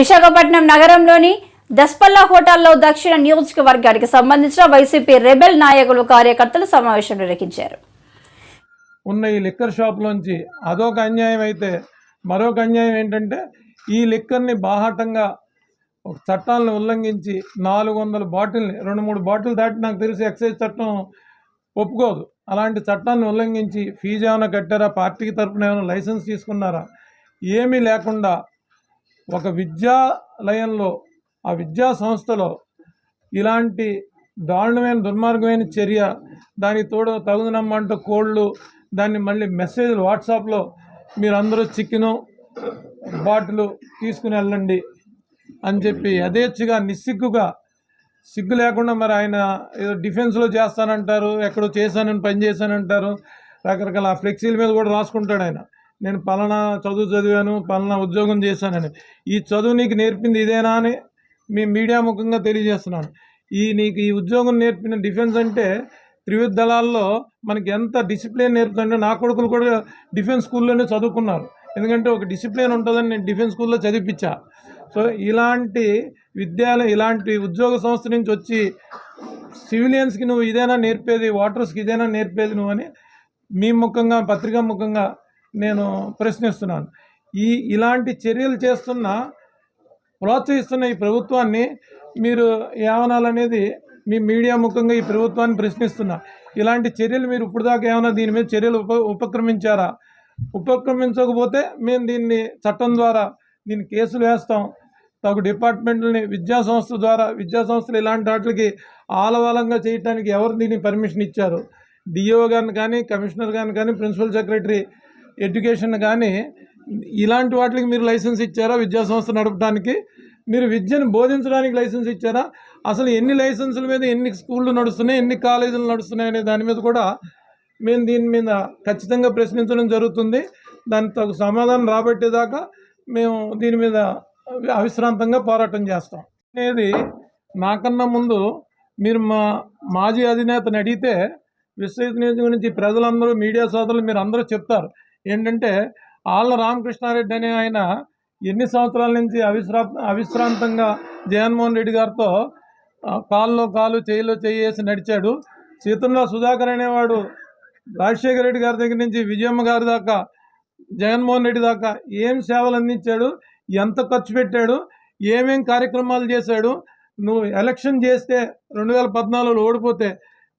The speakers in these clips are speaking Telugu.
విశాఖపట్నం నగరంలోని దస్పల్లా హోటల్లో దక్షిణ నియోజకవర్గానికి సంబంధించిన వైసీపీ రెబెల్ నాయకులు కార్యకర్తలు సమావేశం నిర్వహించారు. ఉన్న ఈ లిక్కర్ షాప్లోంచి అదొక అన్యాయం అయితే మరొక అన్యాయం ఏంటంటే ఈ లిక్కర్ని బాహాటంగా ఒక చట్టాలను ఉల్లంఘించి నాలుగు వందల బాటిల్ని రెండు మూడు బాటిల్ దాటి నాకు తెలిసి ఎక్సైజ్ చట్టం ఒప్పుకోదు. అలాంటి చట్టాన్ని ఉల్లంఘించి ఫీజు ఏమైనా కట్టారా? పార్టీకి తరఫున ఏమైనా లైసెన్స్ తీసుకున్నారా? ఏమీ లేకుండా ఒక విద్యాలయంలో ఆ విద్యా సంస్థలో ఇలాంటి దారుణమైన దుర్మార్గమైన చర్య దానికి తోడు తగుదనమ్మంటూ కోళ్ళు దాన్ని మళ్ళీ మెసేజ్లు వాట్సాప్లో మీరందరూ చికెను బాటిలు తీసుకుని వెళ్ళండి అని చెప్పి యథేచ్ఛగా నిస్సిగ్గుగా సిగ్గు లేకుండా మరి ఆయన ఏదో డిఫెన్స్లో చేస్తానంటారు ఎక్కడో చేశానని పని చేశానంటారు రకరకాల ఫ్లెక్సీల మీద కూడా రాసుకుంటాడు ఆయన. నేను పలానా చదువు చదివాను పలానా ఉద్యోగం చేశానని. ఈ చదువు నీకు నేర్పింది ఇదేనా అని మీ మీడియా ముఖంగా తెలియజేస్తున్నాను. ఈ నీకు ఈ ఉద్యోగం నేర్పిన డిఫెన్స్ అంటే త్రివిధ దళాల్లో మనకి ఎంత డిసిప్లిన్ నేర్పుతుంటే నా కొడుకులు కూడా డిఫెన్స్ స్కూల్లోనే చదువుకున్నారు. ఎందుకంటే ఒక డిసిప్లిన్ ఉంటుందని నేను డిఫెన్స్ స్కూల్లో చదివించా సో ఇలాంటి విద్యాలయం ఇలాంటి ఉద్యోగ సంస్థ నుంచి వచ్చి సివిలియన్స్కి నువ్వు ఇదేనా నేర్పేది వాటర్స్కి ఇదేనా నేర్పేది నువ్వు అని మీ ముఖంగా పత్రికా ముఖంగా నేను ప్రశ్నిస్తున్నాను. ఈ ఇలాంటి చర్యలు చేస్తున్న ప్రోత్సహిస్తున్న ఈ ప్రభుత్వాన్ని మీరు ఏమనాలనేది మీ మీడియా ముఖంగా ఈ ప్రభుత్వాన్ని ప్రశ్నిస్తున్నా. ఇలాంటి చర్యలు మీరు ఇప్పుడు దాకా ఏమైనా దీని మీద చర్యలు ఉప ఉపక్రమించారా? ఉపక్రమించకపోతే మేము దీన్ని చట్టం ద్వారా దీన్ని కేసులు వేస్తాం. తగు డిపార్ట్మెంట్లని విద్యా సంస్థ ద్వారా విద్యా సంస్థలు ఇలాంటి వాటికి ఆలవాలంగా చేయడానికి ఎవరు దీన్ని పర్మిషన్ ఇచ్చారు? డిఓ గారిని కానీ కమిషనర్ గారిని కానీ ప్రిన్సిపల్ సెక్రటరీ ఎడ్యుకేషన్ కానీ ఇలాంటి వాటికి మీరు లైసెన్స్ ఇచ్చారా విద్యా సంస్థ నడపడానికి? మీరు విద్యను బోధించడానికి లైసెన్స్ ఇచ్చారా? అసలు ఎన్ని లైసెన్సుల మీద ఎన్ని స్కూళ్ళు నడుస్తున్నాయి ఎన్ని కాలేజీలు నడుస్తున్నాయి అనే దాని మీద కూడా మేము దీని మీద ఖచ్చితంగా ప్రశ్నించడం జరుగుతుంది. దాని తగు సమాధానం రాబట్టేదాకా మేము దీని మీద అవిశ్రాంతంగా పోరాటం చేస్తాం. అనేది నాకన్నా ముందు మీరు మా మాజీ అధినేతని అడిగితే విశ్వవిద్యాలయం గురించి ప్రజలందరూ మీడియా సోదరులు మీరు అందరూ చెప్తారు. ఏంటంటే ఆళ్ళ రామకృష్ణారెడ్డి అనే ఆయన ఎన్ని సంవత్సరాల నుంచి అవిశ్రా అవిశ్రాంతంగా జగన్మోహన్ రెడ్డి గారితో కాల్లో కాలు చేయిలో చేయేసి నడిచాడు. సీతంలో సుధాకర్ అనేవాడు రాజశేఖర రెడ్డి గారి దగ్గర నుంచి విజయమ్మ గారి దాకా జగన్మోహన్ రెడ్డి దాకా ఏం సేవలు అందించాడు ఎంత ఖర్చు పెట్టాడు ఏమేం కార్యక్రమాలు చేశాడు నువ్వు ఎలక్షన్ చేస్తే రెండు వేల పద్నాలుగులో ఓడిపోతే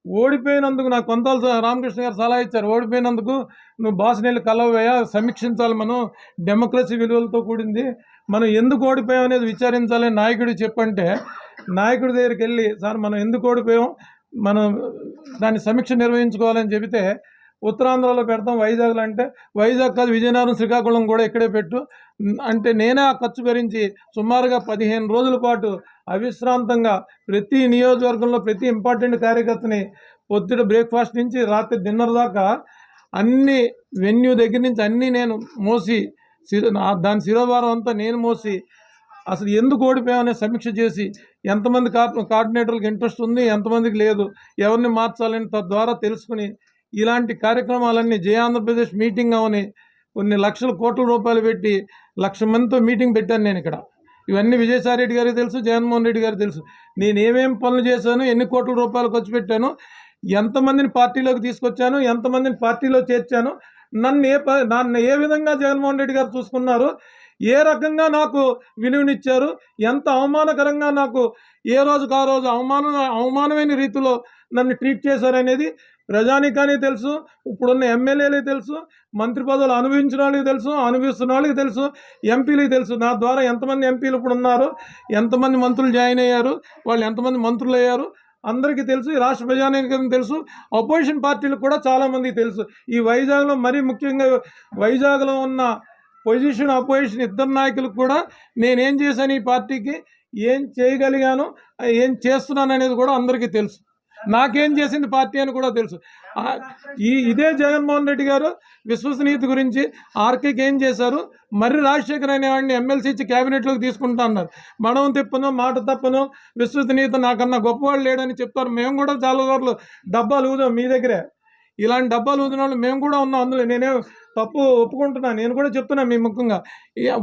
ఓడిపోయినందుకు నాకు కొంతలు రామకృష్ణ గారు సలహా ఇచ్చారు. ఓడిపోయినందుకు నువ్వు బాస్ నీళ్ళు కలవయ్యా సమీక్షించాలి మనం డెమోక్రసీ విలువలతో కూడింది. మనం ఎందుకు ఓడిపోయాం అనేది విచారించాలని నాయకుడు చెప్పంటే నాయకుడి దగ్గరికి వెళ్ళి సార్ మనం ఎందుకు ఓడిపోయాం? మనం దాన్ని సమీక్ష నిర్వహించుకోవాలని చెబితే ఉత్తరాంధ్రలో పెడతాం. వైజాగ్లో అంటే వైజాగ్ కాదు విజయనగరం శ్రీకాకుళం కూడా ఇక్కడే పెట్టు. అంటే నేనే ఆ ఖర్చు భరించి సుమారుగా పదిహేను రోజుల పాటు అవిశ్రాంతంగా ప్రతి నియోజకవర్గంలో ప్రతి ఇంపార్టెంట్ కార్యకర్తని పొద్దుట బ్రేక్ఫాస్ట్ నుంచి రాత్రి డిన్నర్ దాకా అన్ని వెన్యూ దగ్గర నుంచి అన్నీ నేను మోసి నా- దాని శిరోభారం అంతా నేను మోసి అసలు ఎందుకు ఓడిపోయామనే సమీక్ష చేసి ఎంతమంది కార్ కోఆర్డినేటర్లకు ఇంట్రెస్ట్ ఉంది ఎంతమందికి లేదు ఎవరిని మార్చాలని తద్వారా తెలుసుకుని ఇలాంటి కార్యక్రమాలన్నీ జయ ఆంధ్రప్రదేశ్ మీటింగ్ అవని కొన్ని లక్షల కోట్ల రూపాయలు పెట్టి లక్ష మందితో మీటింగ్ పెట్టాను నేను ఇక్కడ. ఇవన్నీ విజయసాయి రెడ్డి గారికి తెలుసు జగన్మోహన్ రెడ్డి గారికి తెలుసు. నేను ఏమేమి పనులు చేశాను ఎన్ని కోట్ల రూపాయలు ఖర్చు పెట్టాను ఎంతమందిని పార్టీలోకి తీసుకొచ్చాను ఎంతమందిని పార్టీలో చేర్చాను నన్ను ఏ ప- నన్ను ఏ విధంగా జగన్మోహన్ రెడ్డి గారు చూసుకున్నారు ఏ రకంగా నాకు విలువనిచ్చారు ఎంత అవమానకరంగా నాకు ఏ రోజుకు ఆ రోజు అవమాన అవమానమైన రీతిలో నన్ను ట్రీట్ చేశారనేది ప్రజానికానికి తెలుసు ఇప్పుడున్న ఎమ్మెల్యేలకి తెలుసు మంత్రి పదవులు అనుభవించిన వాళ్ళకి తెలుసు అనుభవిస్తున్న వాళ్ళకి తెలుసు ఎంపీలకి తెలుసు. నా ద్వారా ఎంతమంది ఎంపీలు ఇప్పుడు ఉన్నారు ఎంతమంది మంత్రులు జాయిన్ అయ్యారు వాళ్ళు ఎంతమంది మంత్రులు అయ్యారు అందరికీ తెలుసు ఈ రాష్ట్ర ప్రజానికం తెలుసు అపోజిషన్ పార్టీలకు కూడా చాలామందికి తెలుసు. ఈ వైజాగ్లో మరీ ముఖ్యంగా వైజాగ్లో ఉన్న పొజిషన్ అపోజిషన్ ఇద్దరు నాయకులకు కూడా నేనేం చేశాను ఈ పార్టీకి ఏం చేయగలిగాను ఏం చేస్తున్నాను అనేది కూడా అందరికీ తెలుసు. నాకేం చేసింది పార్టీ అని కూడా తెలుసు. ఈ ఇదే జగన్మోహన్ రెడ్డి గారు విశ్వసనీయత గురించి ఆర్కేకి ఏం చేశారు? మరి రాజశేఖర్ అనేవాడిని ఎమ్మెల్సీ ఇచ్చి క్యాబినెట్లోకి తీసుకుంటా అన్నారు. మనం తిప్పను మాట తప్పను విశ్వసనీయత నాకన్నా గొప్పవాడు లేడని చెప్తారు. మేము కూడా చాలా సార్లు డబ్బాలు ఊదాం మీ దగ్గరే. ఇలాంటి డబ్బాలు ఊదిన వాళ్ళు మేము కూడా ఉన్నాం అందులో. నేనే తప్పు ఒప్పుకుంటున్నాను నేను కూడా చెప్తున్నా మీ ముఖ్యంగా.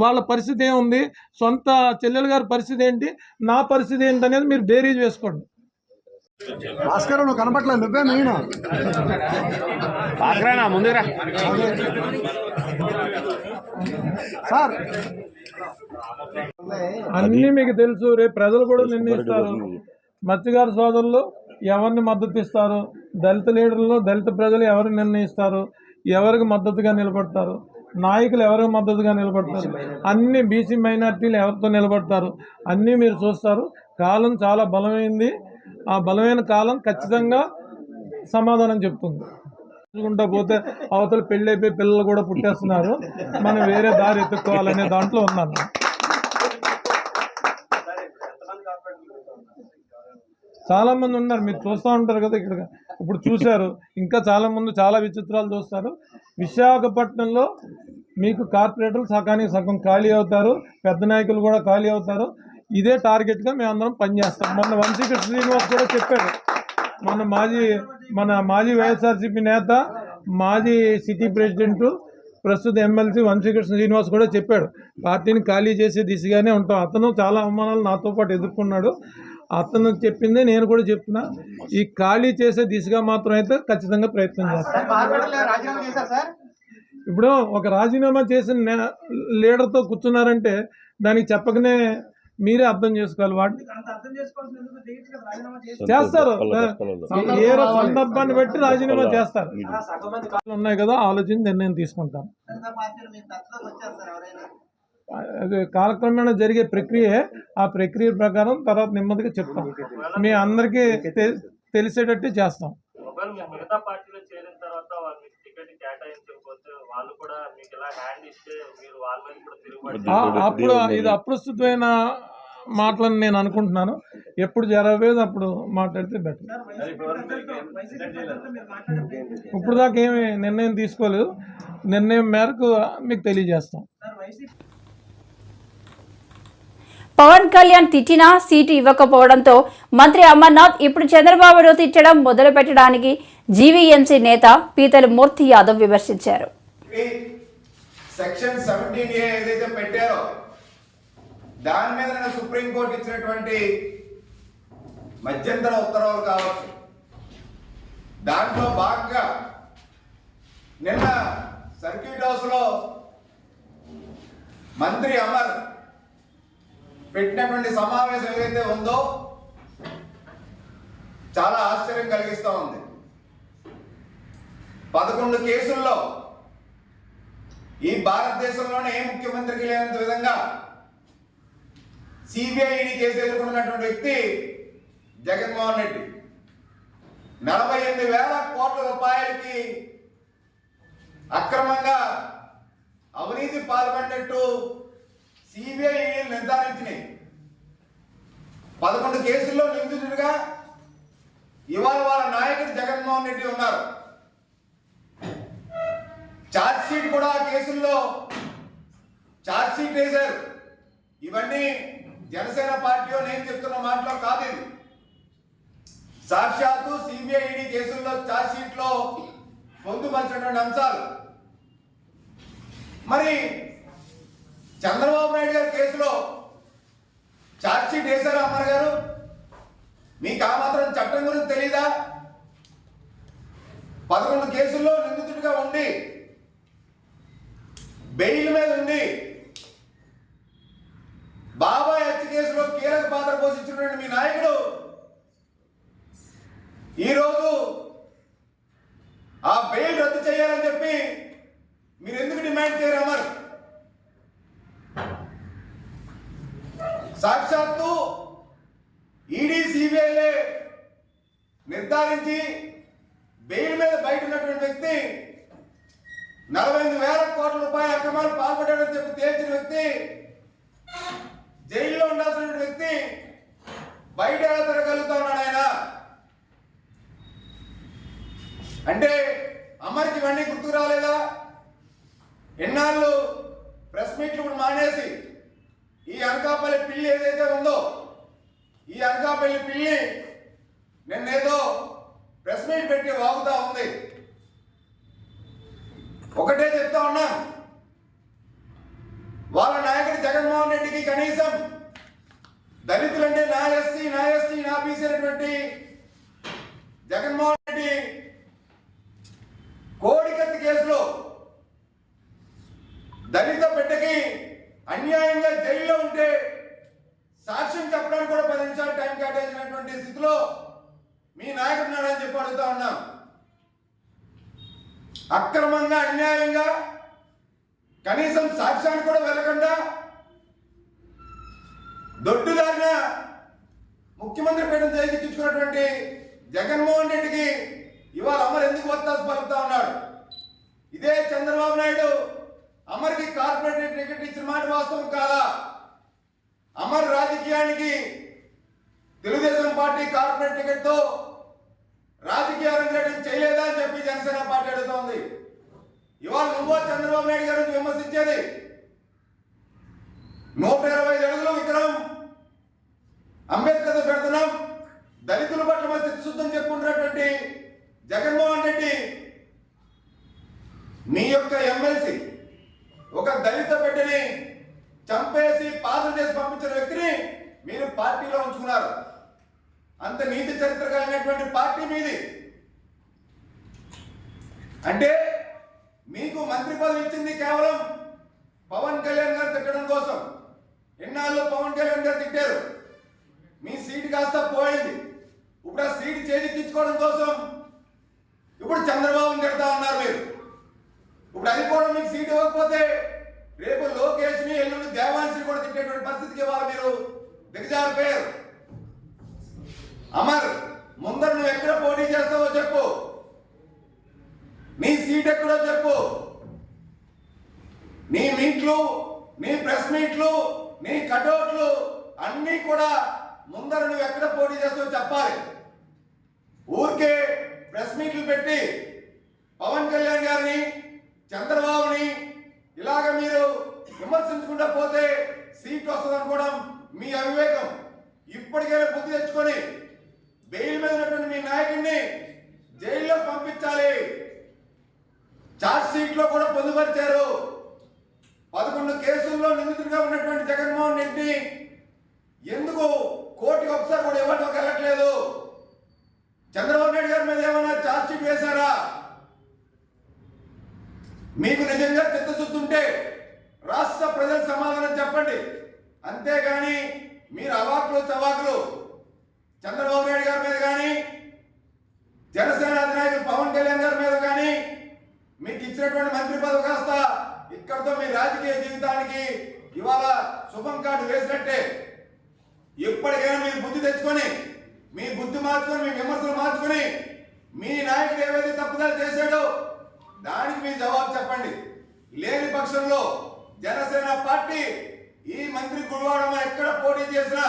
వాళ్ళ పరిస్థితి ఏముంది? సొంత చెల్లెలు గారి పరిస్థితి ఏంటి? నా పరిస్థితి ఏంటి అనేది మీరు బేరీజ్ వేసుకోండి. భాస్కర్ నువ్వు కనపట్లేదు నువ్వే మెయిన్. పాకరానా ముందురా సార్. అన్నీ మీకు తెలుసు రేపు ప్రజలు కూడా నిర్ణయిస్తారు. మత్స్యకార సోదరులు ఎవరిని మద్దతు ఇస్తారు? దళిత లీడర్లు దళిత ప్రజలు ఎవరు నిర్ణయిస్తారు? ఎవరికి మద్దతుగా నిలబడతారు? నాయకులు ఎవరికి మద్దతుగా నిలబడతారు? అన్ని బీసీ మైనార్టీలు ఎవరితో నిలబడతారు? అన్నీ మీరు చూస్తారు. కాలం చాలా బలమైంది. ఆ బలమైన కాలం ఖచ్చితంగా సమాధానం చెప్తుంది. చూసుకుంటా పోతే అవతల పెళ్ళి అయిపోయి పిల్లలు కూడా పుట్టేస్తున్నారు. మనం వేరే దారి ఎత్తుక్కోవాలనే దాంట్లో ఉన్నాను. చాలా మంది ఉన్నారు. మీరు చూస్తూ ఉంటారు కదా ఇక్కడ. ఇప్పుడు చూశారు. ఇంకా చాలా మంది చాలా విచిత్రాలు చూస్తారు. విశాఖపట్నంలో మీకు కార్పొరేటర్లు సగానికి సగం ఖాళీ అవుతారు. పెద్ద నాయకులు కూడా ఖాళీ అవుతారు. ఇదే టార్గెట్గా మేమందరం పనిచేస్తాం మొన్న వంశీకృష్ణ శ్రీనివాస్ కూడా చెప్పాడు. మన మాజీ మన మాజీ వైఎస్ఆర్సీపీ నేత మాజీ సిటీ ప్రెసిడెంట్ ప్రస్తుత ఎమ్మెల్సీ వంశీకృష్ణ శ్రీనివాస్ కూడా చెప్పాడు. పార్టీని ఖాళీ చేసే దిశగానే ఉంటాం. అతను చాలా అవమానాలు నాతో పాటు ఎదుర్కొన్నాడు. అతను చెప్పిందే నేను కూడా చెప్తున్నా. ఈ ఖాళీ చేసే దిశగా మాత్రం అయితే ఖచ్చితంగా ప్రయత్నం చేస్తాం. రాజీనామా చేశారు సార్? ఇప్పుడు ఒక రాజీనామా చేసిన లీడర్తో కూర్చున్నారంటే దానికి చెప్పకనే మీరే అర్థం చేసుకోవాలి వాటి చేస్తారు. ఏ- సందర్భాన్ని బట్టి రాజీనామా చేస్తారు. ఉన్నాయి కదా ఆలోచించి నిర్ణయం తీసుకుంటాం. అది కాలక్రమేణా జరిగే ప్రక్రియ. ఆ ప్రక్రియ ప్రకారం తర్వాత నెమ్మదిగా చెప్తాం. మీ అందరికీ తెలిసేటట్టు చేస్తాం ఒకవేళ మీరు మిగతా పార్టీలో చేరిన తర్వాత వాళ్ళు మీకు టికెట్ కేటాయించకపోతే వాళ్ళు కూడా మీకు ఇలా హ్యాండ్ ఇస్తే మీరు వాళ్ళ మీద కూడా తిరుగుబడి ఆ- అప్పుడు ఇది అప్రస్తుతమైన మాటలని నేను అనుకుంటున్నాను. ఎప్పుడు జరగలేదు అప్పుడు మాట్లాడితే బెటర్ ఇప్పుడు దాకా ఏమి నిర్ణయం తీసుకోలేదు. నిర్ణయం మేరకు మీకు తెలియజేస్తాం. పవన్ కళ్యాణ్ తిట్టినా సీటు ఇవ్వకపోవడంతో మంత్రి అమర్నాథ్ ఇప్పుడు చంద్రబాబును తిట్టడం మొదలు పెట్టడానికి జీవీఎంసీ నేత పీతల మూర్తి యాదవ్ విమర్శించారు. సెక్షన్ సెవెంటీన్ ఏ ఏదైతే పెట్టారో దాని మీద నేను సుప్రీంకోర్టు ఇచ్చినటువంటి మధ్యంతర ఉత్తర్వులు కావచ్చు. దాంట్లో భాగంగా నిన్న సర్క్యూట్ హౌస్లో మంత్రి అమర్ పెట్టినటువంటి సమావేశం ఏదైతే ఉందో చాలా ఆశ్చర్యం కలిగిస్తూ ఉంది. పదకొండు కేసుల్లో ఈ భారతదేశంలోనే ముఖ్యమంత్రికి లేనంత విధంగా సిబిఐని కేసు ఎదుర్కొంటున్నటువంటి వ్యక్తి జగన్మోహన్ రెడ్డి. నలభై ఎనిమిది వేల కోట్ల రూపాయలకి అక్రమంగా అవినీతి పాల్పడినట్టు సిబిఐ నిర్ధారించినాయి. పదకొండు కేసుల్లో నిందితుడిగా ఇవాళ వాళ్ళ నాయకుడు జగన్మోహన్ రెడ్డి ఉన్నారు. ఛార్జ్ షీట్ కూడా ఆ కేసుల్లో ఛార్జ్ షీట్ వేశారు. ఇవన్నీ జనసేన పార్టీ నేను చెప్తున్న మాటలో కాదు ఇది. సాక్షాత్తు సిబిఐడి కేసుల్లో ఛార్జ్ షీట్లో పొందుపరిచినటువంటి అంశాలు. మరి చంద్రబాబు నాయుడు గారి కేసులో ఛార్జ్ షీట్ వేశారు అమ్మారు గారు? మీకు ఆ మాత్రం చట్టం గురించి తెలీదా? పదకొండు కేసుల్లో నిందితుడిగా ఉండి బెయిల్ మీద ఉంది. బాబాయ్ హత్య కేసులో కీలక పాత్ర పోషించినటువంటి మీ నాయకుడు. ఈరోజు ఆ బెయిల్ రద్దు చేయాలని చెప్పి మీరు ఎందుకు డిమాండ్ చేయరు అమర్ సాక్షాత్తు ఈడీ సిబిఐలే నిర్ధారించి బెయిల్ మీద బయట ఉన్నటువంటి వ్యక్తి నలభై ఐదు వేల కోట్ల రూపాయల అక్రమాలు పాల్పడ్డాడని చెప్పి తేల్చిన వ్యక్తి జైల్లో ఉండాల్సిన వ్యక్తి బయట ఎలా తిరగలుగుతా ఉన్నాడు ఆయన? అంటే అమ్మకి ఇవన్నీ గుర్తుకు రాలేదా? ఎన్నాళ్ళు ప్రెస్ మీట్లు కూడా మానేసి ఈ అనకాపల్లి పిల్లి ఏదైతే ఉందో ఈ అనకాపల్లి పిల్లి నిన్నేదో ప్రెస్ మీట్ పెట్టి వాగుతా ఉంది. ఒకటే చెప్తా ఉన్నాం. వాళ్ళ నాయకుడు జగన్మోహన్ రెడ్డికి కనీసం దళితులంటే నా ఎస్సీ నా ఎస్టీ నా బీసీ అనేటువంటి జగన్మోహన్ రెడ్డి కోడికత్తి కేసులో దళిత బిడ్డకి అన్యాయంగా జైల్లో ఉంటే సాక్ష్యం చెప్పడానికి కూడా పది నిమిషాలు టైం కేటాయించినటువంటి స్థితిలో మీ నాయకుడు నాడని చెప్పి అడుగుతా ఉన్నాం అక్రమంగా అన్యాయంగా కనీసం సాక్ష్యానికి కూడా వెళ్ళకుండా దొడ్డుదారిన ముఖ్యమంత్రి పీఠం చేయించుకున్నటువంటి జగన్మోహన్ రెడ్డికి ఇవాళ అమర్ ఎందుకు వత్తాసు పలుకుతా ఉన్నాడు ఇదే చంద్రబాబు నాయుడు అమర్కి కార్పొరేట్ టికెట్ ఇచ్చిన మాట వాస్తవం కాదా అమర్ రాజకీయానికి తెలుగుదేశం పార్టీ కార్పొరేట్ టికెట్తో రాజకీయ రంగం చేయలేదా అని చెప్పి జనసేన పార్టీ అడుగుతోంది ఇవాళ నువ్వో చంద్రబాబు నాయుడు గారు విమర్శించేది? నూట ఇరవై ఐదు అడుగులు విక్రమ్ అంబేద్కర్ పెడుతున్నాం. దళితుల పట్ల మన చిత్తశుద్ధం చెప్పుకుంటున్నటువంటి జగన్మోహన్ రెడ్డి మీ యొక్క ఎమ్మెల్సీ ఒక దళిత బిడ్డని చంపేసి పాసలు చేసి పంపించిన వ్యక్తిని మీరు పార్టీలో ఉంచుకున్నారు. అంత నీతి చరిత్ర కలిగినటువంటి పార్టీ మీది. అంటే మీకు మంత్రి పదవి ఇచ్చింది కేవలం పవన్ కళ్యాణ్ గారు తిట్టడం కోసం. ఎన్నాళ్ళు పవన్ కళ్యాణ్ గారు తిట్టారు? మీ సీట్ కాస్త పోయింది. ఇప్పుడు ఆ సీట్ చేజిక్కించుకోవడం కోసం ఇప్పుడు చంద్రబాబుని తిడతా ఉన్నారు మీరు. ఇప్పుడు అది కూడా మీకు సీటు ఇవ్వకపోతే రేపు లోకేష్ని ఎల్లుండి దేవాన్సి కూడా తిట్టేటువంటి పరిస్థితికి ఇవ్వాలి మీరు దిగజారిపోయారు. అమర్ ముందర నువ్వు ఎక్కడ పోటీ చేస్తావో చెప్పు. నీ సీట్ ఎక్కడో చెప్పు. నీ మీట్లు నీ ప్రెస్ మీట్లు నీ కటౌట్లు అన్నీ కూడా ముందర నువ్వు ఎక్కడ పోటీ చేస్తావు చెప్పాలి. ఊరికే ప్రెస్ మీట్లు పెట్టి పవన్ కళ్యాణ్ గారిని చంద్రబాబుని ఇలాగ మీరు విమర్శించకుండా పోతే సీట్ వస్తుంది అనుకోవడం మీ అవివేకం. ఇప్పటికైనా బుద్ధి తెచ్చుకొని బెయిల్ మీద ఉన్నటువంటి మీ నాయకుడిని జైల్లో పంపించాలి. చార్జ్ షీట్లో కూడా పొందుపరిచారు. పదకొండు కేసుల్లో నిందితుడిగా ఉన్నటువంటి జగన్ రెడ్డి ఎందుకు కోర్టుకి ఒకసారి కూడా ఇవ్వటం వెళ్ళట్లేదు చంద్రబాబు నాయుడు గారి మీద ఏమైనా చార్జ్ షీట్ వేశారా మీకు నిజంగా చిత్తశుద్ధి ఉంటే రాష్ట్ర ప్రజల సమాధానం చెప్పండి అంతేగాని మీరు అవాకులు చవాకులు చంద్రబాబు నాయుడు గారి మీద కానీ జనసేన అధినాయకులు పవన్ కళ్యాణ్ గారి మీద కానీ మీకు ఇచ్చినటువంటి మంత్రి పదవి కాస్త ఇక్కడితో మీ రాజకీయ జీవితానికి ఇవాళ శుభం కార్డు వేసినట్టే ఎప్పటికైనా మీరు బుద్ధి తెచ్చుకొని మీ బుద్ధి మార్చుకొని మీ విమర్శలు మార్చుకొని మీ నాయకుడు ఏవైతే తప్పుదాలు చేశాడో దానికి మీ జవాబు చెప్పండి లేని పక్షంలో జనసేన పార్టీ ఈ మంత్రి గుడివాడమ ఎక్కడ పోటీ చేసినా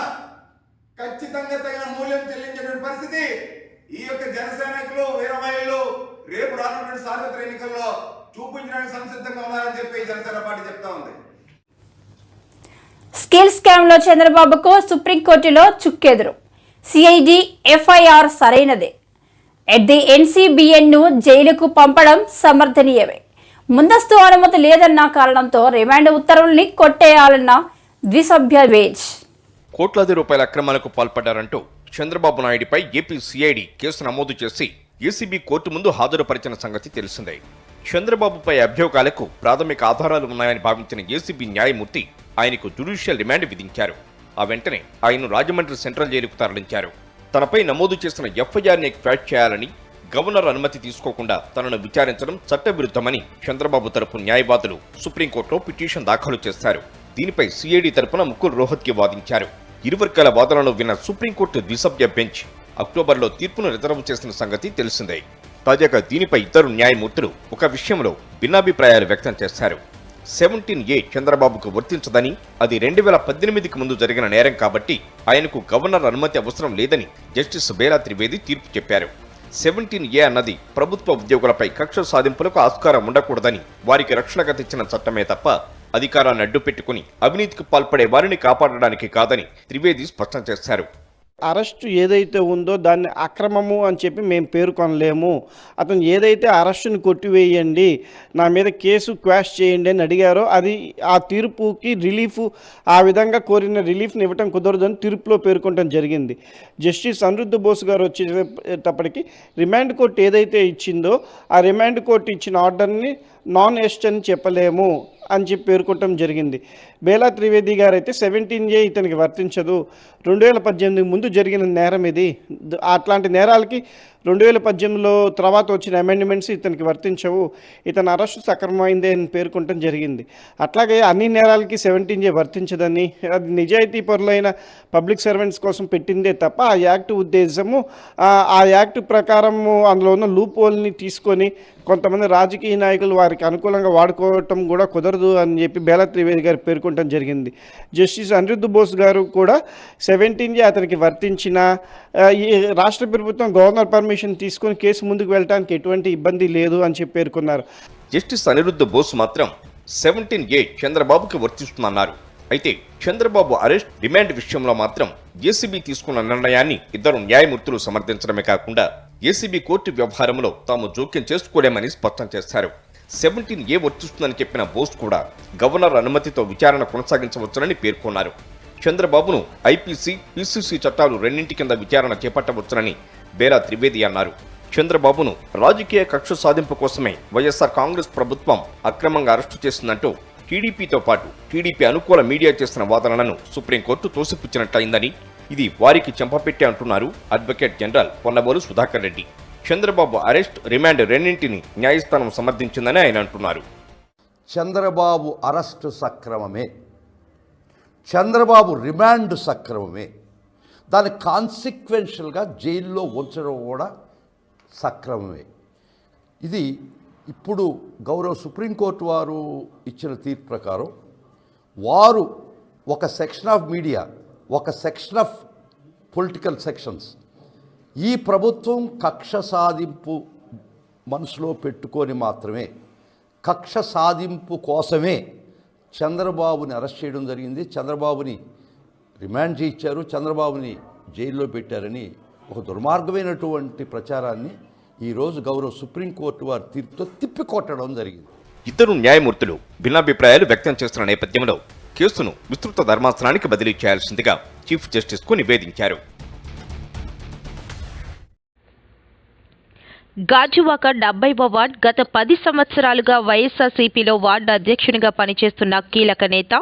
ఖచ్చితంగా తగిన మూల్యం చెల్లించేటువంటి పరిస్థితి. ఈ యొక్క జనసైనికులు వీరమహిళలు రేపు రానున్నటువంటి సార్వత్రిక ఎన్నికల్లో చూపించడానికి సంసిద్ధంగా ఉన్నారని చెప్పి జనసేన పార్టీ చెప్తా ఉంది. స్కిల్ స్కామ్లో చంద్రబాబుకు సుప్రీంకోర్టులో చుక్కెదురు. సిఐడి ఎఫ్ఐఆర్ సరైనదే. ఎట్ ది ఎన్సీబీఎన్ను జైలుకు పంపడం సమర్థనీయమే. ముందస్తు అనుమతి లేదన్న కారణంతో రిమాండ్ ఉత్తర్వుల్ని కొట్టేయాలన్న ద్విసభ్య బెంచ్ కోట్లాది రూపాయల అక్రమాలకు పాల్పడ్డారంటూ చంద్రబాబు నాయుడిపై ఏపీ సిఐడి కేసు నమోదు చేసి ఏసీబీ కోర్టు ముందు హాజరుపరిచిన సంగతి తెలిసిందే. చంద్రబాబుపై అభియోగాలకు ప్రాథమిక ఆధారాలు ఉన్నాయని భావించిన ఏసీబీ న్యాయమూర్తి ఆయనకు జ్యుడిషియల్ రిమాండ్ విధించారు. ఆ వెంటనే ఆయన్ను రాజమండ్రి సెంట్రల్ జైలుకు తరలించారు. తనపై నమోదు చేసిన ఎఫ్ఐఆర్ని క్వాష్ చేయాలని గవర్నర్ అనుమతి తీసుకోకుండా తనను విచారించడం చట్టవిరుద్ధమని చంద్రబాబు తరపు న్యాయవాదులు సుప్రీంకోర్టులో పిటిషన్ దాఖలు చేశారు. దీనిపై సిఐడి తరపున ముకుల్ రోహత్కి వాదించారు. ఇరువర్గాల వాదనలు విన్న సుప్రీంకోర్టు ద్విసభ్య బెంచ్ అక్టోబర్లో తీర్పును రిజర్వ్ చేసిన సంగతి తెలిసిందే. తాజాగా దీనిపై ఇద్దరు న్యాయమూర్తులు ఒక విషయంలో భిన్నాభిప్రాయాలు వ్యక్తం చేశారు. సెవెంటీన్ ఏ చంద్రబాబుకు వర్తించదని అది రెండు వేల పద్దెనిమిదికి ముందు జరిగిన నేరం కాబట్టి ఆయనకు గవర్నర్ అనుమతి అవసరం లేదని జస్టిస్ బేలా త్రివేది తీర్పు చెప్పారు. సెవెంటీన్ ఏ అన్నది ప్రభుత్వ ఉద్యోగులపై కక్ష సాధింపులకు ఆస్కారం ఉండకూడదని వారికి రక్షణగా తెచ్చిన చట్టమే తప్ప అధికారాన్ని అడ్డు పెట్టుకుని అవినీతికి పాల్పడే వారిని కాపాడడానికి కాదని త్రివేది స్పష్టం చేశారు. అరెస్టు ఏదైతే ఉందో దాన్ని అక్రమము అని చెప్పి మేము పేర్కొనలేము. అతను ఏదైతే అరెస్టును కొట్టివేయండి నా మీద కేసు క్వాష్ చేయండి అని అడిగారో అది ఆ తీర్పుకి రిలీఫ్ ఆ విధంగా కోరిన రిలీఫ్ని ఇవ్వటం కుదరదని తీర్పులో పేర్కొనడం జరిగింది. జస్టిస్ అనిరుద్ధ బోస్ గారు వచ్చేటప్పటికి రిమాండ్ కోర్టు ఏదైతే ఇచ్చిందో ఆ రిమాండ్ కోర్టు ఇచ్చిన ఆర్డర్ని నాన్ ఎస్ట్ అని చెప్పలేము. అని చెప్పి పేర్కొనటం జరిగింది. బేలా త్రివేది గారు అయితే సెవెంటీన్ ఏ ఇతనికి వర్తించదు. రెండు వేల పద్దెనిమిది ముందు జరిగిన నేరం ఇది అట్లాంటి నేరాలకి రెండు వేల పద్దెనిమిదిలో తర్వాత వచ్చిన అమెండ్మెంట్స్ ఇతనికి వర్తించవు. ఇతని అరెస్టు సక్రమమైందే అని పేర్కొనడం జరిగింది. అట్లాగే అన్ని నేరాలకి సెవెంటీన్ జే వర్తించదని అది నిజాయితీ పరులైన పబ్లిక్ సర్వెంట్స్ కోసం పెట్టిందే తప్ప ఆ యాక్ట్ ఉద్దేశము ఆ యాక్ట్ ప్రకారము అందులో ఉన్న లూప్ హోల్ని తీసుకొని కొంతమంది రాజకీయ నాయకులు వారికి అనుకూలంగా వాడుకోవటం కూడా కుదరదు అని చెప్పి బేలా త్రివేది గారు పేర్కొనడం జరిగింది. జస్టిస్ అనిరుద్ధ్ బోస్ గారు కూడా సెవెంటీన్ జే అతనికి వర్తించిన ఈ రాష్ట్ర ప్రభుత్వం గవర్నర్ పర్మిషన్ తీసుకొని కేసు ముందుకు వెళ్ళడానికి ఎటువంటి ఇబ్బంది లేదు అని చెప్పి పేర్కొన్నారు. జస్టిస్ అనిరుద్ధ బోస్ మాత్రం సెవెంటీన్ ఏ చంద్రబాబుకి వర్తిస్తుందన్నారు. అయితే చంద్రబాబు అరెస్ట్ డిమాండ్ విషయంలో మాత్రం ఏసీబీ తీసుకున్న నిర్ణయాన్ని ఇద్దరు న్యాయమూర్తులు సమర్థించడమే కాకుండా ఏసీబీ కోర్టు వ్యవహారంలో తాము జోక్యం చేసుకోలేమని స్పష్టం చేశారు. సెవెంటీన్ ఏ వర్తిస్తుందని చెప్పిన బోస్ కూడా గవర్నర్ అనుమతితో విచారణ కొనసాగించవచ్చునని పేర్కొన్నారు. చంద్రబాబును ఐపీసీ పీసీసీ చట్టాలు రెండింటి కింద విచారణ చేపట్టవచ్చునని బేరా త్రివేది అన్నారు. చంద్రబాబును రాజకీయ కక్ష సాధింపు కోసమే వైఎస్ఆర్ కాంగ్రెస్ ప్రభుత్వం అక్రమంగా అరెస్టు చేసిందంటూ టీడీపీతో పాటు టీడీపీ అనుకూల మీడియా చేసిన వాదనలను సుప్రీంకోర్టు తోసిపుచ్చినట్లయిందని ఇది వారికి చెంపపెట్టి అంటున్నారు advocate general Ponnavolu Sudhakar Reddy. Chandrababu arrest remand రెండింటిని న్యాయస్థానం సమర్థించిందని ఆయన అంటున్నారు. చంద్రబాబు అరెస్టు సక్రమమే. చంద్రబాబు రిమాండ్ సక్రమమే. దాని కాన్సిక్వెన్షియల్గా జైల్లో ఉంచడం కూడా సక్రమమే. ఇది ఇప్పుడు గౌరవ సుప్రీంకోర్టు వారు ఇచ్చిన తీర్పు ప్రకారం వారు ఒక సెక్షన్ ఆఫ్ మీడియా ఒక సెక్షన్ ఆఫ్ పొలిటికల్ సెక్షన్స్ ఈ ప్రభుత్వం కక్ష సాధింపు మనసులో పెట్టుకొని మాత్రమే కక్ష సాధింపు కోసమే చంద్రబాబుని అరెస్ట్ చేయడం జరిగింది. చంద్రబాబుని రిమాండ్ చేయించారు చంద్రబాబుని జైల్లో పెట్టారని ఒక దుర్మార్గమైనటువంటి ప్రచారాన్ని ఈరోజు గౌరవ సుప్రీంకోర్టు వారి తీర్పుతో తిప్పికొట్టడం జరిగింది. ఇద్దరు న్యాయమూర్తులు భిన్నాభిప్రాయాలు వ్యక్తం చేస్తున్న నేపథ్యంలో కేసును విస్తృత ధర్మాసనానికి బదిలీ చేయాల్సిందిగా చీఫ్ జస్టిస్కు నివేదించారు. గాజువాక డెబ్బైవ వార్డ్ గత పది సంవత్సరాలుగా వైఎస్ఆర్సీపీలో వార్డు అధ్యక్షునిగా పనిచేస్తున్న కీలక నేత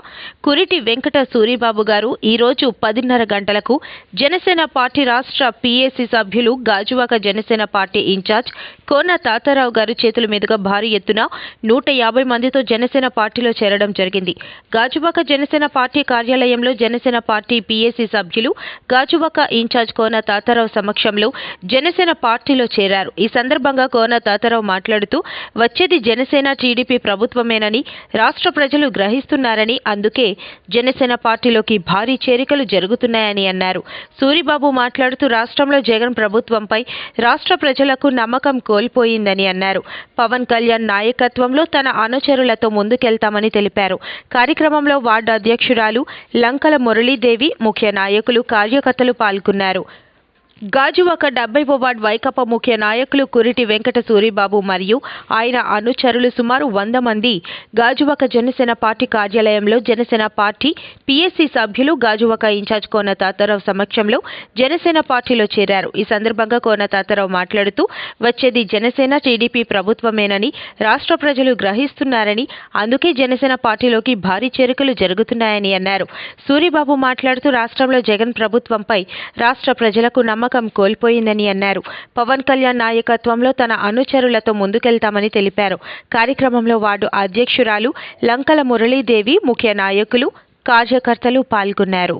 కురిటి వెంకట సూరిబాబు గారు ఈ రోజు పదిన్నర గంటలకు జనసేన పార్టీ రాష్ట్ర పీఏసీ సభ్యులు గాజువాక జనసేన పార్టీ ఇన్ఛార్జ్ కోన తాతారావు గారు చేతుల మీదుగా భారీ ఎత్తున నూట యాభై మందితో జనసేన పార్టీలో చేరడం జరిగింది. గాజువాక జనసేన పార్టీ కార్యాలయంలో జనసేన పార్టీ పీఏసీ సభ్యులు గాజువాక ఇన్ఛార్జ్ కోన తాతారావు సమక్షంలో జనసేన పార్టీలో చేరారు. ఈ సందర్భంగా కోన తాతారావు మాట్లాడుతూ వచ్చేది జనసేన టీడీపీ ప్రభుత్వమేనని రాష్ట్ర ప్రజలు గ్రహిస్తున్నారని అందుకే జనసేన పార్టీలోకి భారీ చేరికలు జరుగుతున్నాయని అన్నారు. సూరిబాబు మాట్లాడుతూ రాష్ట్రంలో జగన్ ప్రభుత్వంపై రాష్ట్ర ప్రజలకు నమ్మకం కోల్పోయిందని అన్నారు. పవన్ కళ్యాణ్ నాయకత్వంలో తన అనుచరులతో ముందుకెళ్తామని తెలిపారు. కార్యక్రమంలో వార్డు అధ్యక్షురాలు లంకల మురళీదేవి ముఖ్య నాయకులు కార్యకర్తలు పాల్గొన్నారు. గాజువాక డెబ్బై వార్డ్ వైకపా ముఖ్య నాయకులు కురిటి వెంకట సూరిబాబు మరియు ఆయన అనుచరులు సుమారు వంద మంది గాజువాక జనసేన పార్టీ కార్యాలయంలో జనసేన పార్టీ పీఎస్సీ సభ్యులు గాజువాక ఇన్ఛార్జ్ కోన తాతారావు సమక్షంలో జనసేన పార్టీలో చేరారు. ఈ సందర్భంగా కోన తాతారావు మాట్లాడుతూ వచ్చేది జనసేన టీడీపీ ప్రభుత్వమేనని రాష్ట్ర ప్రజలు గ్రహిస్తున్నారని అందుకే జనసేన పార్టీలోకి భారీ చేరికలు జరుగుతున్నాయని అన్నారు. సూరిబాబు మాట్లాడుతూ రాష్ట్రంలో జగన్ ప్రభుత్వంపై రాష్ట్ర ప్రజలకు నమ్మకం కోల్పోయిందని అన్నారు. పవన్ కళ్యాణ్ నాయకత్వంలో తన అనుచరులతో ముందుకెళ్తామని తెలిపారు. కార్యక్రమంలో వార్డు అధ్యక్షురాలు లంకల మురళీదేవి ముఖ్య నాయకులు కార్యకర్తలు పాల్గొన్నారు.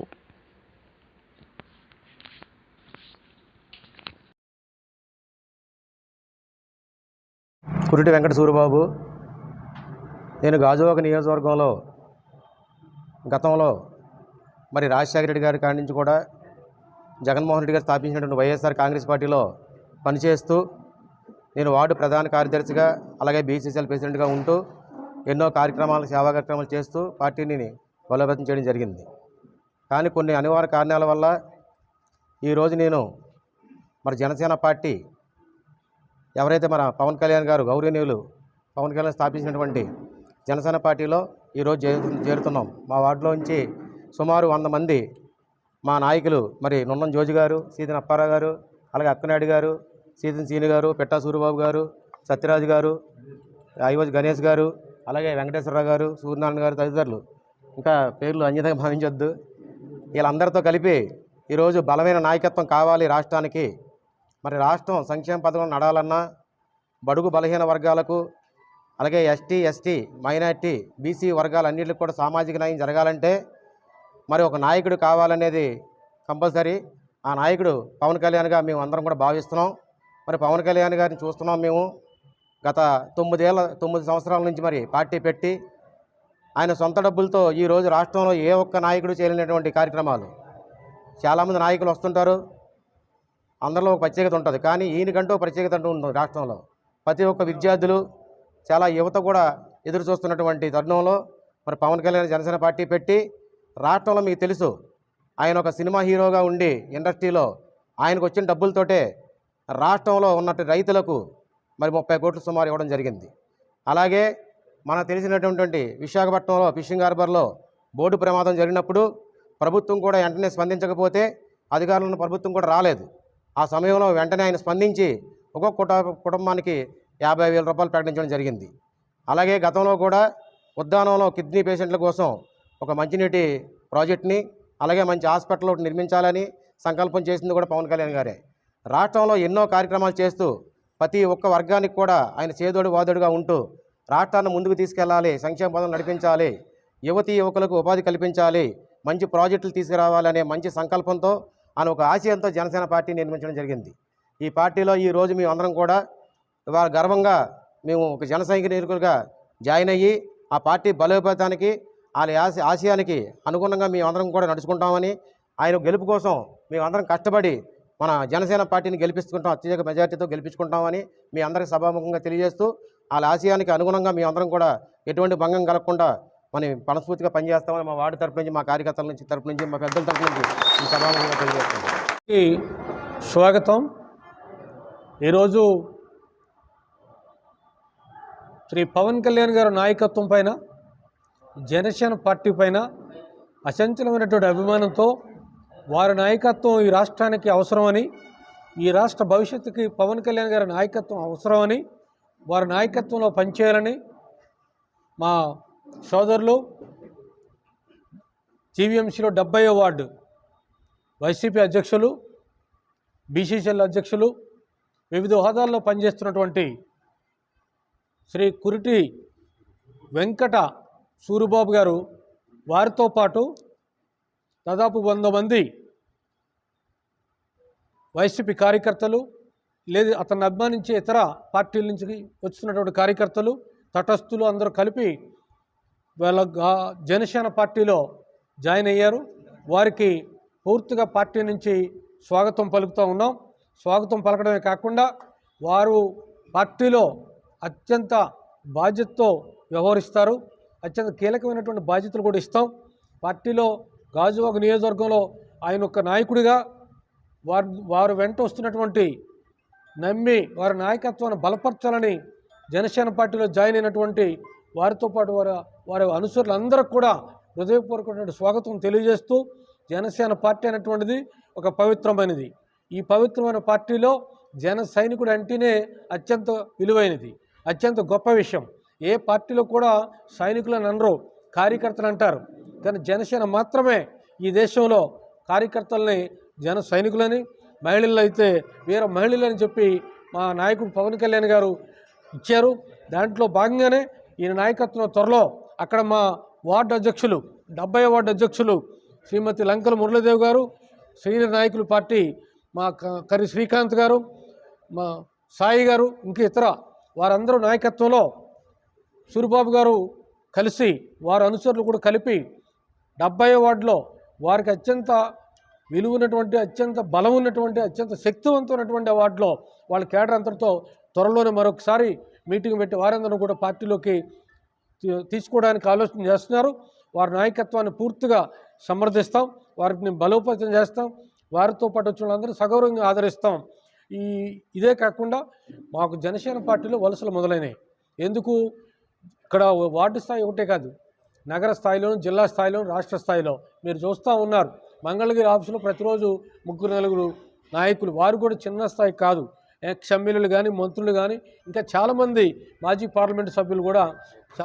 కురిటి వెంకట సూరిబాబు నేను గాజువాక నియోజకవర్గంలో గతంలో మరి రాజశేఖర రెడ్డి గారి కాడి నుంచి కూడా జగన్మోహన్ రెడ్డి గారు స్థాపించినటువంటి వైఎస్ఆర్ కాంగ్రెస్ పార్టీలో పనిచేస్తూ నేను వార్డు ప్రధాన కార్యదర్శిగా అలాగే బీసీసీఎల్ ప్రెసిడెంట్గా ఉంటూ ఎన్నో కార్యక్రమాలు సేవా కార్యక్రమాలు చేస్తూ పార్టీని బలోపేతం చేయడం జరిగింది. కానీ కొన్ని అనివార్య కారణాల వల్ల ఈరోజు నేను మరి జనసేన పార్టీ ఎవరైతే మన పవన్ కళ్యాణ్ గారు గౌరవనీయులు పవన్ కళ్యాణ్ స్థాపించినటువంటి జనసేన పార్టీలో ఈరోజు చేరుతున్నాం. మా వార్డులో నుంచి సుమారు వంద మంది మా నాయకులు మరి నున్నం జోజి గారు సీతన్ అప్పారావు గారు అలాగే అక్కనాయుడు గారు సీతన్ సీని గారు పెట్టా సూరిబాబు గారు సత్యరాజు గారు ఐవజ్ గణేష్ గారు అలాగే వెంకటేశ్వరరావు గారు సూర్యనారాయణ గారు తదితరులు. ఇంకా పేర్లు అన్యతంగా భావించొద్దు. వీళ్ళందరితో కలిపి ఈరోజు బలమైన నాయకత్వం కావాలి రాష్ట్రానికి. మరి రాష్ట్రం సంక్షేమ పథకం నడాలన్నా బడుగు బలహీన వర్గాలకు అలాగే ఎస్టీ ఎస్టీ మైనార్టీ బీసీ వర్గాలన్నింటికి కూడా సామాజిక న్యాయం జరగాలంటే మరి ఒక నాయకుడు కావాలనేది కంపల్సరీ. ఆ నాయకుడు పవన్ కళ్యాణ్గా మేము అందరం కూడా భావిస్తున్నాం. మరి పవన్ కళ్యాణ్ గారిని చూస్తున్నాం మేము. గత తొమ్మిదేళ్ళ తొమ్మిది సంవత్సరాల నుంచి మరి పార్టీ పెట్టి ఆయన సొంత డబ్బులతో ఈరోజు రాష్ట్రంలో ఏ ఒక్క నాయకుడు చేయలేనటువంటి కార్యక్రమాలు. చాలామంది నాయకులు వస్తుంటారు. అందరిలో ఒక ప్రత్యేకత ఉంటుంది. కానీ ఈయనకంటూ ప్రత్యేకత అంటూ ఉంటుంది రాష్ట్రంలో. ప్రతి ఒక్క విద్యార్థులు చాలా యువత కూడా ఎదురు చూస్తున్నటువంటి తరుణంలో మరి పవన్ కళ్యాణ్ జనసేన పార్టీ పెట్టి రాష్ట్రంలో మీకు తెలుసు. ఆయన ఒక సినిమా హీరోగా ఉండి ఇండస్ట్రీలో ఆయనకు వచ్చిన డబ్బులతోటే రాష్ట్రంలో ఉన్నట్టు రైతులకు మరి ముప్పై కోట్లు సుమారు ఇవ్వడం జరిగింది. అలాగే మనకు తెలిసినటువంటి విశాఖపట్నంలో ఫిషింగ్ హార్బర్లో బోటు ప్రమాదం జరిగినప్పుడు ప్రభుత్వం కూడా వెంటనే స్పందించకపోతే అధికారులను ప్రభుత్వం కూడా రాలేదు. ఆ సమయంలో వెంటనే ఆయన స్పందించి ఒక్కొక్క కుట కుటుంబానికి యాభై వేల రూపాయలు ప్రకటించడం జరిగింది. అలాగే గతంలో కూడా ఉద్యానంలో కిడ్నీ పేషెంట్ల కోసం ఒక మంచినీటి ప్రాజెక్ట్ని అలాగే మంచి హాస్పిటల్ ఒకటి నిర్మించాలని సంకల్పం చేసింది కూడా పవన్ కళ్యాణ్ గారే. రాష్ట్రంలో ఎన్నో కార్యక్రమాలు చేస్తూ ప్రతి ఒక్క వర్గానికి కూడా ఆయన చేదోడు వాదోడుగా ఉంటూ రాష్ట్రాన్ని ముందుకు తీసుకెళ్ళాలి సంక్షేమ పథకం నడిపించాలి యువతీ యువకులకు ఉపాధి కల్పించాలి మంచి ప్రాజెక్టులు తీసుకురావాలనే మంచి సంకల్పంతో ఆయన ఒక ఆశయంతో జనసేన పార్టీ నిర్మించడం జరిగింది. ఈ పార్టీలో ఈ రోజు మేము అందరం కూడా ఇవాళ గర్వంగా మేము ఒక జన జాయిన్ అయ్యి ఆ పార్టీ బలోపేతానికి వాళ్ళ ఆశ ఆశయానికి అనుగుణంగా మేము అందరం కూడా నడుచుకుంటామని ఆయన గెలుపు కోసం మేమందరం కష్టపడి మన జనసేన పార్టీని గెలిపించుకుంటాం అత్యధిక మెజార్టీతో గెలిపించుకుంటామని మీ అందరికి సభాముఖంగా తెలియజేస్తూ వాళ్ళ ఆశయానికి అనుగుణంగా మేము అందరం కూడా ఎటువంటి భంగం కలగకుండా మనం మనస్ఫూర్తిగా పనిచేస్తామని మా వార్డు తరపు నుంచి మా కార్యకర్తల నుంచి తరపు నుంచి మా పెద్దల తరపు నుంచి ఈ సభాముఖంగా తెలియజేస్తున్నాం. ఈ స్వాగతం. ఈరోజు శ్రీ పవన్ కళ్యాణ్ గారి నాయకత్వం పైన జనసేన పార్టీ పైన అచంచలమైనటువంటి అభిమానంతో వారి నాయకత్వం ఈ రాష్ట్రానికి అవసరమని ఈ రాష్ట్ర భవిష్యత్తుకి పవన్ కళ్యాణ్ గారి నాయకత్వం అవసరమని వారి నాయకత్వంలో పనిచేయాలని మా సోదరులు జీవీఎంసీలో డెబ్బై వార్డు వైసీపీ అధ్యక్షులు బీసీసీఎల్ అధ్యక్షులు వివిధ హోదాల్లో పనిచేస్తున్నటువంటి శ్రీ కురిటి వెంకట సూరిబాబు గారు వారితో పాటు దాదాపు వంద మంది వైసీపీ కార్యకర్తలు లేదు అతన్ని అభిమానించే ఇతర పార్టీల నుంచి వచ్చినటువంటి కార్యకర్తలు తటస్థులు అందరూ కలిపి వాళ్ళ జనసేన పార్టీలో జాయిన్ అయ్యారు. వారికి పూర్తిగా పార్టీ నుంచి స్వాగతం పలుకుతూ ఉన్నాం. స్వాగతం పలకడమే కాకుండా వారు పార్టీలో అత్యంత బాధ్యతతో వ్యవహరిస్తారు. అత్యంత కీలకమైనటువంటి బాధ్యతలు కూడా ఇస్తాం. పార్టీలో గాజువాక నియోజకవర్గంలో ఆయన ఒక నాయకుడిగా వారు వారు వెంట వస్తున్నటువంటి నమ్మి వారి నాయకత్వాన్ని బలపరచాలని జనసేన పార్టీలో జాయిన్ అయినటువంటి వారితో పాటు వారి వారి అనుసరులందరూ కూడా హృదయపూర్వకమైన స్వాగతం తెలియజేస్తూ జనసేన పార్టీ అనేటువంటిది ఒక పవిత్రమైనది. ఈ పవిత్రమైన పార్టీలో జన సైనికుడు అంటేనే అత్యంత విలువైనది. అత్యంత గొప్ప విషయం. ఏ పార్టీలో కూడా సైనికులను అనరు కార్యకర్తలు అంటారు. కానీ జనసేన మాత్రమే ఈ దేశంలో కార్యకర్తల్ని జన సైనికులని మహిళలు అయితే వీర మహిళలని చెప్పి మా నాయకుడు పవన్ కళ్యాణ్ గారు ఇచ్చారు. దాంట్లో భాగంగానే ఈయన నాయకత్వం త్వరలో అక్కడ మా వార్డు అధ్యక్షులు డెబ్బై వార్డు అధ్యక్షులు శ్రీమతి లంకల మురళీదేవి గారు సీనియర్ నాయకులు పార్టీ మా కరి శ్రీకాంత్ గారు మా సాయి గారు ఇంక ఇతర వారందరూ నాయకత్వంలో సూరిబాబు గారు కలిసి వారి అనుచరులు కూడా కలిపి డెబ్బై వార్డులో వారికి అత్యంత విలువ ఉన్నటువంటి అత్యంత బలం ఉన్నటువంటి అత్యంత శక్తివంతమైనటువంటి వార్డులో వాళ్ళ కేడర్ అంతటితో త్వరలోనే మరొకసారి మీటింగ్ పెట్టి వారందరూ కూడా పార్టీలోకి తీసుకోవడానికి ఆలోచన చేస్తున్నారు. వారి నాయకత్వాన్ని పూర్తిగా సమర్థిస్తాం. వారిని బలోపేతం చేస్తాం. వారితో పాటు వచ్చిన వాళ్ళందరూ సగౌరవంగా ఆదరిస్తాం. ఈ ఇదే కాకుండా మాకు జనసేన పార్టీలో వలసలు మొదలైనవి. ఎందుకు? ఇక్కడ వార్డు స్థాయి ఒకటే కాదు నగర స్థాయిలోను జిల్లా స్థాయిలో రాష్ట్ర స్థాయిలో. మీరు చూస్తూ ఉన్నారు మంగళగిరి ఆఫీసులో ప్రతిరోజు ముగ్గురు నలుగురు నాయకులు. వారు కూడా చిన్న స్థాయి కాదు. ఎక్స్ ఎమ్మెల్యేలు కానీ మంత్రులు కానీ ఇంకా చాలామంది మాజీ పార్లమెంటు సభ్యులు కూడా